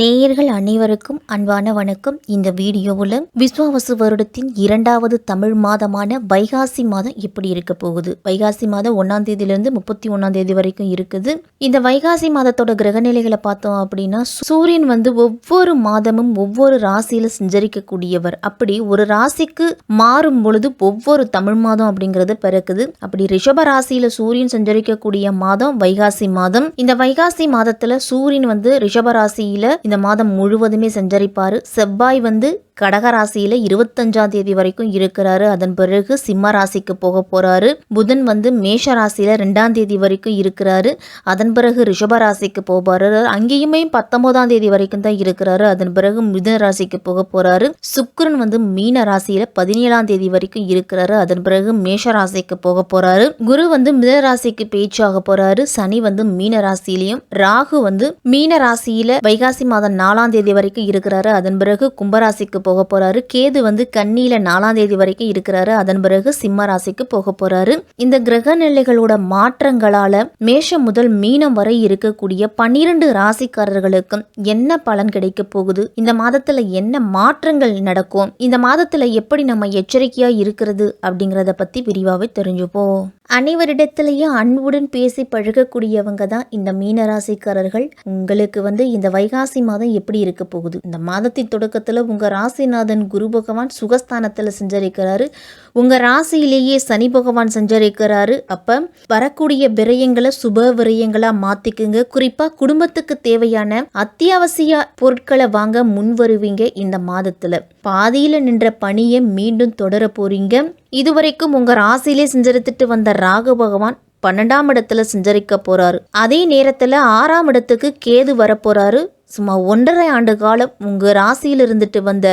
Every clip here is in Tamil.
நேயர்கள் அனைவருக்கும் அன்பான வணக்கம் இந்த வீடியோவில் விஸ்வாவசு வருடத்தின் இரண்டாவது தமிழ் மாதமான வைகாசி மாதம் எப்படி இருக்க போகுது? வைகாசி மாதம் ஒன்றாம் தேதியிலிருந்து முப்பத்தி ஒன்றாம் தேதி வரைக்கும் இருக்குது. இந்த வைகாசி மாதத்தோட கிரகநிலைகளை பார்த்தோம் அப்படின்னா சூரியன் வந்து ஒவ்வொரு மாதமும் ஒவ்வொரு ராசியில சஞ்சரிக்கக்கூடியவர். அப்படி ஒரு ராசிக்கு மாறும் பொழுது ஒவ்வொரு தமிழ் மாதம் அப்படிங்கிறது பிறக்குது. அப்படி ரிஷப ராசியில சூரியன் சஞ்சரிக்கக்கூடிய மாதம் வைகாசி மாதம். இந்த வைகாசி மாதத்துல சூரியன் வந்து ரிஷப ராசியில இந்த மாதம் முழுவதுமே சஞ்சரிப்பார். செவ்வாய் வந்து கடகராசியில இருபத்தஞ்சாம் தேதி வரைக்கும் இருக்கிறாரு. அதன் பிறகு சிம்ம ராசிக்கு போக போறாரு. புதன் வந்து மேஷ ராசியில ரெண்டாம் தேதி வரைக்கும் இருக்கிறாரு. அதன் பிறகு ரிஷப ராசிக்கு போவாரு அங்கேயுமே பத்தொன்பதாம் தேதி வரைக்கும் தான் இருக்கிறாரு. அதன் பிறகு மிதுன ராசிக்கு போக போறாரு. சுக்கரன் வந்து மீன ராசியில பதினேழாம் தேதி வரைக்கும் இருக்கிறாரு. அதன் பிறகு மேஷ ராசிக்கு போக போறாரு. குரு வந்து மித ராசிக்கு பேச்சாக போறாரு. சனி வந்து மீன ராசியிலையும் ராகு வந்து மீன ராசியில வைகாசி மாதம் நாலாம் தேதி வரைக்கும் இருக்கிறாரு. அதன் பிறகு கும்பராசிக்கு போக போறாரு. கேது வந்து கன்னியில நாலாம் தேதி வரைக்கும் இருக்கிறாரு. அதன் பிறகு சிம்ம ராசிக்கு போக போறாரு. இந்த கிரக நிலைகளோட மாற்றங்களால மேஷம் முதல் மீனம் வரை இருக்கக்கூடிய பன்னிரண்டு ராசிக்காரர்களுக்கும் என்ன பலன் கிடைக்க போகுது? இந்த மாதத்துல என்ன மாற்றங்கள் நடக்கும்? இந்த மாதத்துல எப்படி நம்ம எச்சரிக்கையா இருக்கிறது? அப்படிங்கறத பத்தி விரிவாவே தெரிஞ்சுப்போம். அனைவரிடத்திலையும் அன்புடன் பேசி பழகக்கூடியவங்க தான் இந்த மீன ராசிக்காரர்கள். உங்களுக்கு வந்து இந்த வைகாசி மாதம் எப்படி இருக்க போகுது? இந்த மாதத்தின் தொடக்கத்துல உங்க ராசிநாதன் குரு பகவான் சுகஸ்தானத்தில் சஞ்சரிக்கிறாரு. உங்கள் ராசியிலேயே சனி பகவான் சஞ்சரிக்கிறாரு. அப்போ வரக்கூடிய விரயங்களை சுப விரயங்களாக மாற்றிக்குங்க குறிப்பாக குடும்பத்துக்கு தேவையான அத்தியாவசிய பொருட்களை வாங்க முன் வருவீங்க இந்த மாதத்தில். பாதியில் நின்ற பணியை மீண்டும் தொடர போகிறீங்க இதுவரைக்கும் உங்கள் ராசியிலே செஞ்சரித்துட்டு வந்த ராகு பகவான் பன்னெண்டாம் இடத்துல சஞ்சரிக்க போறாரு. அதே நேரத்துல ஆறாம் இடத்துக்கு கேது வரப்போறாரு சும்மா ஒன்றரை ஆண்டு காலம் உங்கள் ராசியில் இருந்துட்டு வந்த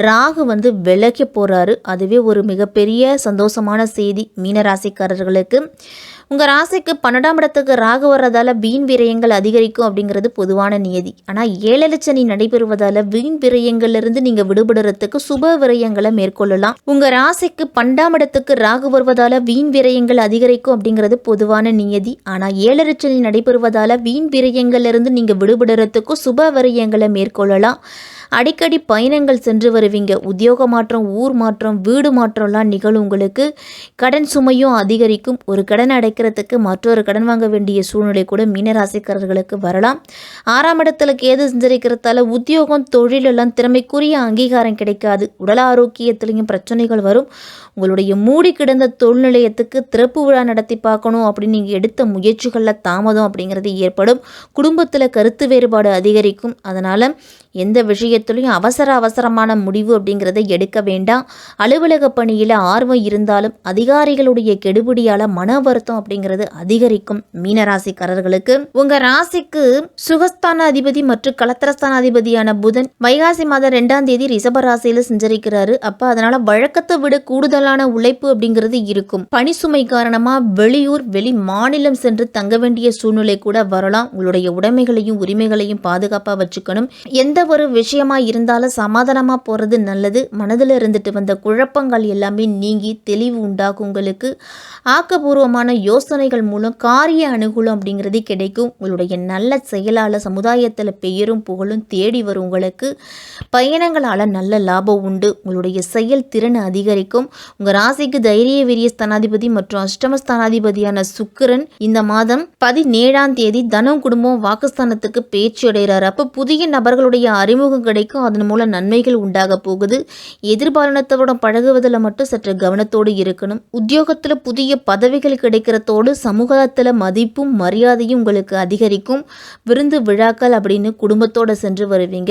ராகு வந்து விலகி போகிறாரு அதுவே ஒரு மிகப்பெரிய சந்தோஷமான செய்தி மீன ராசிக்காரர்களுக்கு உங்கள் ராசிக்கு பன்னெண்டாம் இடத்துக்கு ராகு வர்றதால வீண் விரயங்கள் அதிகரிக்கும் அப்படிங்கிறது பொதுவான நியதி. ஆனால் ஏழலட்சணி நடைபெறுவதால் வீண் விரயங்கள்லேருந்து நீங்கள் விடுபடுறதுக்கு சுப விரயங்களை மேற்கொள்ளலாம். உங்கள் ராசிக்கு பன்னெண்டாம் இடத்துக்கு ராகு வருவதால் வீண் விரயங்கள் அதிகரிக்கும் அப்படிங்கிறது பொதுவான நியதி. ஆனால் ஏழலட்சணி நடைபெறுவதால் வீண் விரயங்கள்லேருந்து நீங்கள் விடுபடுறதுக்கும் சுப விரயங்களை மேற்கொள்ளலாம். அடிக்கடி பயணங்கள் சென்று வருவீங்க. உத்தியோக மாற்றம் ஊர் மாற்றம் வீடு மாற்றம்லாம் நிகழும் உங்களுக்கு. கடன் சுமையும் அதிகரிக்கும். ஒரு கடன் அடைக்கிறதுக்கு மற்றொரு கடன் வாங்க வேண்டிய சூழ்நிலை கூட மீனராசிக்காரர்களுக்கு வரலாம். ஆறாம் இடத்துல கேது சஞ்சரிக்கிறதால உத்தியோகம் தொழிலெல்லாம் திறமைக்குரிய அங்கீகாரம் கிடைக்காது. உடல் ஆரோக்கியத்திலையும் பிரச்சனைகள் வரும். உங்களுடைய மூடி கிடந்த தொழில்நிலையத்துக்கு திறப்பு விழா நடத்தி பார்க்கணும் அப்படின்னு நீங்கள் எடுத்த முயற்சிகளில் தாமதம் அப்படிங்கிறது ஏற்படும். குடும்பத்தில் கருத்து வேறுபாடு அதிகரிக்கும். அதனால் எந்த விஷயத்தை விஷயத்துலையும் அவசர அவசரமான முடிவு அப்படிங்கிறத எடுக்க வேண்டாம். அலுவலக பணியில் ஆர்வம் இருந்தாலும் அதிகாரிகளுடைய கெடுபிடியால் மன வருத்தம் அப்படிங்கிறது அதிகரிக்கும் மீனராசிக்காரர்களுக்கு. உங்கள் ராசிக்கு சுகஸ்தான அதிபதி மற்றும் கலத்திரஸ்தான அதிபதியான புதன் வைகாசி மாதம் ரெண்டாம் தேதி ரிஷப ராசியில் செஞ்சரிக்கிறாரு. அப்போ அதனால் வழக்கத்தை விட கூடுதலான உழைப்பு அப்படிங்கிறது இருக்கும். பணி சுமை காரணமாக வெளியூர் வெளி மாநிலம் சென்று தங்க வேண்டிய சூழ்நிலை கூட வரலாம். உங்களுடைய உடைமைகளையும் உரிமைகளையும் பாதுகாப்பாக வச்சுக்கணும். எந்த ஒரு விஷயமா இருந்தாலும் சமாதானமாக போகிறது நல்லது. மனதில் இருந்துட்டு வந்த குழப்பங்கள் எல்லாமே நீங்கி தெளிவு உண்டாகும் உங்களுக்கு. ஆக்கப்பூர்வமான யோசனைகள் மூலம் காரிய அனுகூலம் அப்படிங்கிறது கிடைக்கும். உங்களுடைய நல்ல செயலால் சமுதாயத்தில் பெயரும் புகழும் தேடி வரும் உங்களுக்கு. பயணங்களால் நல்ல லாபம் உண்டு. உங்களுடைய செயல் திறன் அதிகரிக்கும். உங்கள் ராசிக்கு தைரிய வீரிய ஸ்தானாதிபதி மற்றும் அஷ்டம ஸ்தானாதிபதியான சுக்கிரன் இந்த மாதம் பதினேழாம் தேதி தனம் குடும்பம் வாக்குஸ்தானத்துக்கு பேச்சு அடைகிறார். அப்போ புதிய நபர்களுடைய அறிமுகம் கிடைக்கும் அதன் மூலம் நன்மைகள் உண்டாக போகுது. எதிர்பாலினத்தோட பழகுவதில் மட்டும் சற்று கவனத்தோடு இருக்கணும். உத்தியோகத்தில் புதிய பதவிகள் கிடைக்கிறதோடு சமூகத்தில் மதிப்பும் மரியாதையும் உங்களுக்கு அதிகரிக்கும். விருந்து விழாக்கள் அப்படின்னு குடும்பத்தோடு சென்று வருவீங்க.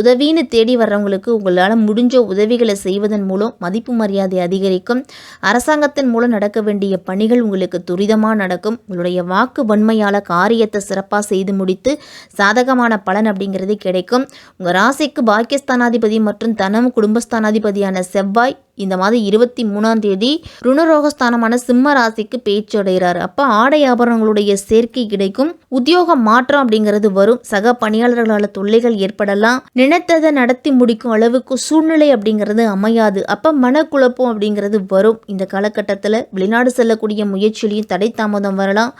உதவின்னு தேடி வர்றவங்களுக்கு உங்களால் முடிஞ்ச உதவிகளை செய்வதன் மூலம் மதிப்பு மரியாதை அதிகரிக்கும். அரசாங்கத்தின் மூலம் நடக்க வேண்டிய பணிகள் உங்களுக்கு துரிதமாக நடக்கும். உங்களுடைய வாக்கு வன்மையால் காரியத்தை சிறப்பாக செய்து முடித்து சாதகமான பலன் அப்படிங்கிறது கிடைக்கும். உங்கள் ராசிக்கு பாக்கியஸ்தானாதிபதி மற்றும் தனம் குடும்பஸ்தானாதிபதியான செவ்வாய் இந்த மாதம் இருபத்தி மூணாம் தேதி ருணரோகஸ்தானமான சிம்ம ராசிக்கு பேச்சு அடைகிறார். அப்போ ஆடை ஆபரணங்களுடைய சேர்க்கை கிடைக்கும். உத்தியோக மாற்றம் அப்படிங்கிறது வரும். சக பணியாளர்களால் தொல்லைகள் ஏற்படலாம். நினைத்ததை நடத்தி முடிக்கும் அளவுக்கு சூழ்நிலை அப்படிங்கிறது அமையாது. அப்போ மனக்குழப்பம் அப்படிங்கிறது வரும். இந்த காலகட்டத்தில் வெளிநாடு செல்லக்கூடிய முயற்சியிலையும் தடை தாமதம் வரலாம்.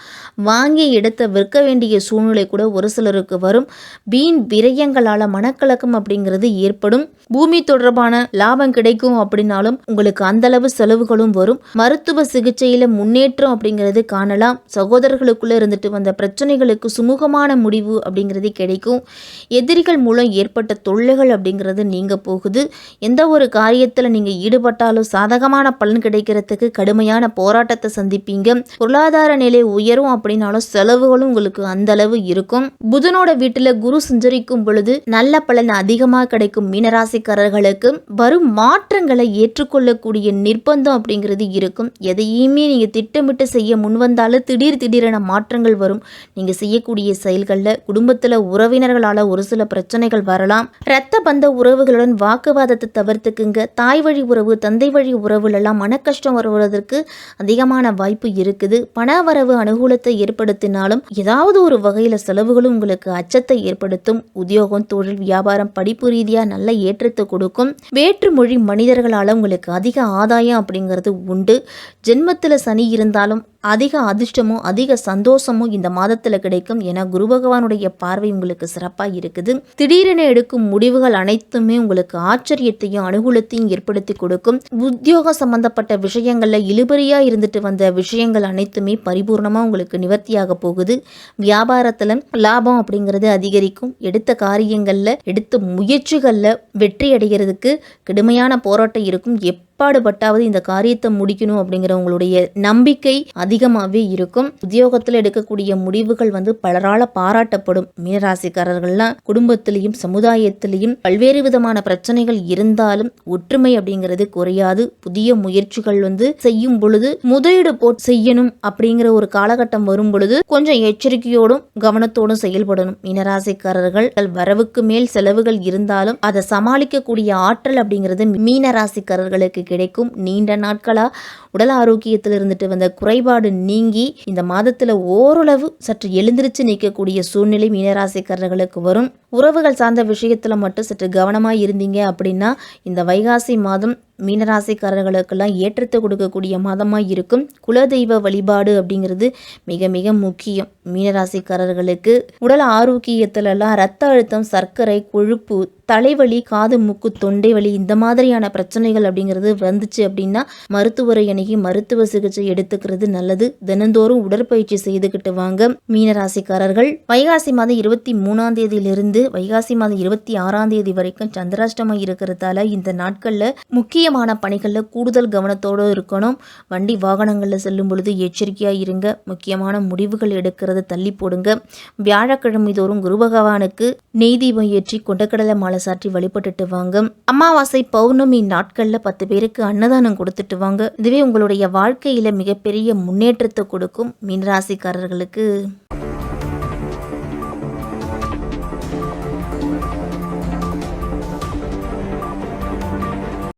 வாங்கிய இடத்தை விற்க வேண்டிய சூழ்நிலை கூட ஒரு சிலருக்கு வரும். வீண் விரயங்களால் மனக்கலக்கம் அப்படிங்கிறது ஏற்படும். பூமி தொடர்பான லாபம் கிடைக்கும் அப்படின்னாலும் உங்களுக்கு அந்த அளவு செலவுகளும் வரும். மருத்துவ சிகிச்சையில முன்னேற்றம் அப்படிங்கிறது காணலாம். சகோதரர்களுக்குள்ள இருந்துட்டு வந்த பிரச்சனைகளுக்கு சுமூகமான முடிவு அப்படிங்கிறது கிடைக்கும். எதிரிகள் மூலம் ஏற்பட்ட தொல்லைகள் அப்படிங்கிறது நீங்க போகுது. எந்த ஒரு காரியத்தில் நீங்க ஈடுபட்டாலும் சாதகமான பலன் கிடைக்கிறதுக்கு கடுமையான போராட்டத்தை சந்திப்பீங்க. பொருளாதார நிலை உயரும் அப்படின்னாலும் செலவுகளும் உங்களுக்கு அந்த அளவு இருக்கும். புதனோட வீட்டுல குரு சஞ்சரிக்கும் பொழுது நல்ல பலன் அதிகமாக கிடைக்கும் மீனராசிக்காரர்களுக்கு. வரும் மாற்றங்களை ஏற்றுக்கொள்ளக்கூடிய நிர்பந்தம் அப்படிங்கிறது இருக்கும். எதையுமே நீங்கள் திட்டமிட்டு செய்ய முன்வந்தாலும் திடீர் திடீரென மாற்றங்கள் வரும். நீங்கள் செய்யக்கூடிய செயல்களில் குடும்பத்தில் உறவினர்களால் ஒரு சில பிரச்சனைகள் வரலாம். இரத்த பந்த உறவுகளுடன் வாக்குவாதத்தை தவிர்த்துக்குங்க. தாய் வழி உறவு தந்தை வழி உறவுலெல்லாம் மன கஷ்டம் வருவதற்கு அதிகமான வாய்ப்பு இருக்குது. பண வரவு அனுகூலத்தை ஏற்படுத்தினாலும் ஏதாவது ஒரு வகையில் செலவுகளும் உங்களுக்கு அச்சத்தை ஏற்படுத்தும். உத்தியோகம் தொழில் வியாபாரம் படிப்பு ரீதியாக நல்ல ஏற்றத்தை கொடுக்கும். வேற்று மொழி மனிதர்களால் உங்களுக்கு அதிக ஆதாயம் அப்படிங்கிறது உண்டு. ஜென்மத்தில் சனி இருந்தாலும் அதிக அதிர்ஷ்டமும் அதிக சந்தோஷமும் இந்த மாதத்தில் கிடைக்கும் ஏன்னா குரு பகவானுடைய பார்வை உங்களுக்கு சிறப்பாக இருக்குது. திடீரென எடுக்கும் முடிவுகள் அனைத்துமே உங்களுக்கு ஆச்சரியத்தையும் அனுகூலத்தையும் ஏற்படுத்தி கொடுக்கும். உத்தியோகம் சம்பந்தப்பட்ட விஷயங்களில் இழுபறியாக இருந்துட்டு வந்த விஷயங்கள் அனைத்துமே பரிபூர்ணமாக உங்களுக்கு நிவர்த்தியாக போகுது. வியாபாரத்தில் லாபம் அப்படிங்கிறது அதிகரிக்கும். எடுத்த காரியங்களில் எடுத்த முயற்சிகளில் வெற்றி அடைகிறதுக்கு கடுமையான போராட்டம் இருக்கும். எப் எப்பாடுபட்டாவது இந்த காரியத்தை முடிக்கணும் அப்படிங்கிற உங்களுடைய நம்பிக்கை அதிகமாகவே இருக்கும். உத்தியோகத்தில் எடுக்கக்கூடிய முடிவுகள் வந்து பலரால பாராட்டப்படும். மீனராசிக்காரர்கள்லாம் குடும்பத்திலையும் சமுதாயத்திலையும் பல்வேறு விதமான பிரச்சனைகள் இருந்தாலும் ஒற்றுமை அப்படிங்கிறது குறையாது. புதிய முயற்சிகள் வந்து செய்யும் பொழுது முதலீடு போட்டு செய்யணும் அப்படிங்கிற ஒரு காலகட்டம் வரும் பொழுது கொஞ்சம் எச்சரிக்கையோடும் கவனத்தோடும் செயல்படணும். மீனராசிக்காரர்கள் வரவுக்கு மேல் செலவுகள் இருந்தாலும் அதை சமாளிக்கக்கூடிய ஆற்றல் அப்படிங்கிறது மீனராசிக்காரர்களுக்கு கிடைக்கும். நீண்ட நாட்களாக உடல் ஆரோக்கியத்தில் இருந்துட்டு வந்த குறைபாடு நீங்கி இந்த மாதத்தில் ஓரளவு சற்று எழுந்திருச்சு நிற்கக்கூடிய சூழ்நிலை மீனராசிக்காரர்களுக்கு வரும். உறவுகள் சார்ந்த விஷயத்தில் மட்டும் சற்று கவனமாக இருந்தீங்க அப்படின்னா இந்த வைகாசி மாதம் மீனராசிக்காரர்களுக்கெல்லாம் ஏற்றத்தை கொடுக்கக்கூடிய மாதமாக இருக்கும். குலதெய்வ வழிபாடு அப்படிங்கிறது மிக மிக முக்கியம். மீனராசிக்காரர்களுக்கு உடல் ஆரோக்கியத்திலலாம் ரத்த அழுத்தம் சர்க்கரை கொழுப்பு தலைவலி காது மூக்கு தொண்டை வலி இந்த மாதிரியான பிரச்சனைகள் அப்படிங்கிறது வந்துச்சு அப்படின்னா மருத்துவரை அணுகி மருத்துவ சிகிச்சை எடுத்துக்கிறது நல்லது. தினந்தோறும் உடற்பயிற்சி செய்துக்கிட்டு வாங்க. மீனராசிக்காரர்கள் வைகாசி மாதம் இருபத்தி மூணாம் தேதியிலிருந்து வைகாசி மாதம் இருபத்தி ஆறாம் தேதி வரைக்கும் சந்திராஷ்டமம் இருக்கிறதால இந்த நாட்களில் முக்கிய முக்கியமான பணிகளில் கூடுதல் கவனத்தோடு இருக்கணும். வண்டி வாகனங்களில் செல்லும் பொழுது எச்சரிக்கையாக இருங்க. முக்கியமான முடிவுகள் எடுக்கிறது தள்ளி போடுங்க. வியாழக்கிழமை தோறும் குரு பகவானுக்கு நெய் தீபம் ஏற்றி கொண்டக்கடலை மாலை சாற்றி வழிபட்டுட்டு வாங்க. அமாவாசை பௌர்ணமி நாட்களில் பத்து பேருக்கு அன்னதானம் கொடுத்துட்டு வாங்க. இதுவே உங்களுடைய வாழ்க்கையில் மிகப்பெரிய முன்னேற்றத்தை கொடுக்கும். மீனராசிக்காரர்களுக்கு